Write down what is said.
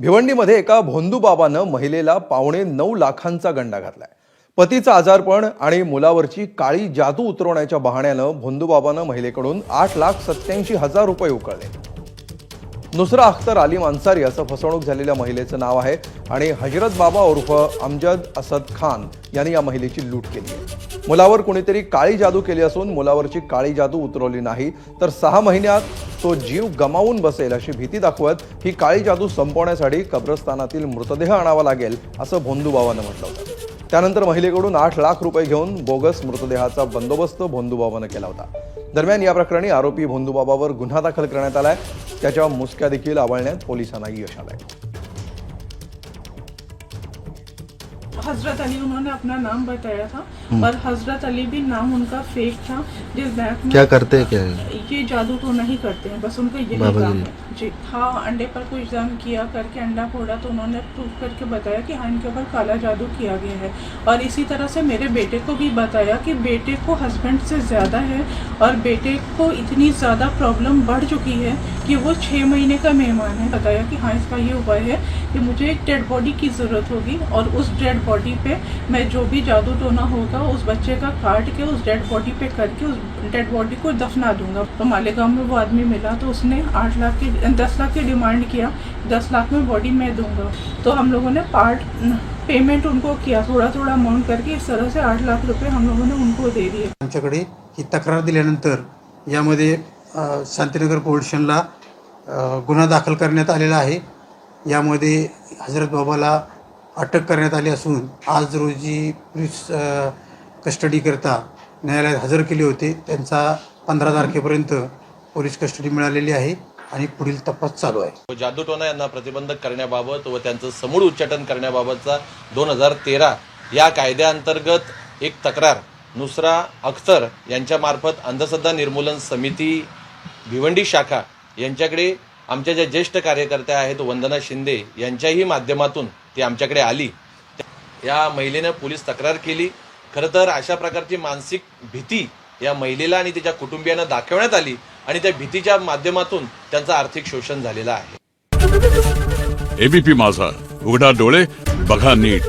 भिवंडीमध्ये एका भोंदूबाबानं महिलेला पावणे नऊ लाखांचा गंडा घातलाय. पतीचं आजारपण आणि मुलावरची काळी जादू उतरवण्याच्या बहाण्यानं भोंदूबाबानं महिलेकडून आठ लाख सत्याऐंशी हजार रुपये उकळले. नुसरा अख्तर अलीम अन्सारी असं फसवणूक झालेल्या महिलेचं नाव आहे आणि हजरत बाबा उर्फ अमजद असद खान यांनी या महिलेची लूट केली आहे. मुलावर कुणीतरी काळी जादू केली असून मुलावरची काळी जादू उतरवली नाही तर सहा महिन्यात तो जीव गमावून बसेल अशी भीती दाखवत ही काळी जादू संपवण्यासाठी कब्रस्तानातील मृतदेह आणावा लागेल असं भोंदूबाबानं म्हटलं होतं. त्यानंतर महिलेकडून आठ लाख रुपये घेऊन बोगस मृतदेहाचा बंदोबस्त भोंदूबाबानं केला होता. दरम्यान या प्रकरणी आरोपी भोंदूबाबावर गुन्हा दाखल करण्यात आलाय. त्याच्या मुसक्या देखील आवळण्यात पोलिसांनाही यश आलंय. हज़रत अली उन्होंने अपना नाम बताया था और हज़रत अली भी नाम उनका फेक था जिस बैंक में क्या करते हैं क्या है? ये जादू तो नहीं करते हैं बस उनका यही बाबा काम है। जी हाँ अंडे पर कोई इल्ज़ाम किया करके अंडा फोड़ा तो उन्होंने प्रूफ करके बताया कि हाँ इनके ऊपर काला जादू किया गया है। और इसी तरह से मेरे बेटे को भी बताया कि बेटे को हस्बैंड से ज़्यादा है और बेटे को इतनी ज़्यादा प्रॉब्लम बढ़ चुकी है कि वो छः महीने का मेहमान है। बताया कि हाँ इसका ये उपाय है कि मुझे एक डेड बॉडी की ज़रूरत होगी और उस डेड बॉडी पे, मैं जो भी जादू टोना होगा, उस बच्चे का काट के, उस डेड बॉडी पे करके, उस डेड बॉडी को दफना दूँगा। तो मालेगांव में वो आदमी मिला तो उसने आठ लाख की, दस लाख की डिमांड किया। दस लाख में बॉडी मैं दूँगा। तो हम लोगों ने पार्ट पेमेंट उनको किया। थोड़ा थोड़ा अमाउंट करके इस तरह से आठ लाख रुपए हम लोगों ने उनको दे दिए। ही तक्रार दिल्यानंतर यामध्ये शांतीनगर पोलीस गुन्हा दाखल करण्यात आलेला आहे. यामध्ये हज़रत बाबाला अटक करण्यात आली असून आज रोजी पोलीस कस्टडीकरता न्यायालयात हजर केले होते. त्यांचा पंधरा तारखेपर्यंत पोलीस कस्टडी मिळालेली आहे आणि पुढील तपास चालू आहे. जादूटोना यांना प्रतिबंधक करण्याबाबत व त्यांचं समूळ उच्चाटन करण्याबाबतचा दोन हजार तेरा या कायद्याअंतर्गत एक तक्रार. नुसरा अख्तर यांच्यामार्फत अंधश्रद्धा निर्मूलन समिती भिवंडी शाखा यांच्याकडे आमच्या ज्या ज्येष्ठ कार्यकर्त्या आहेत वंदना शिंदे यांच्याही माध्यमातून ती आमच्याकडे आली. या महिलेनं पोलीस तक्रार केली. खरं तर अशा प्रकारची मानसिक भीती या महिलेला आणि तिच्या कुटुंबियांना दाखवण्यात आली आणि त्या भीतीच्या माध्यमातून त्यांचं आर्थिक शोषण झालेलं आहे. एबीपी माझा. उघडा डोळे बघा नीट.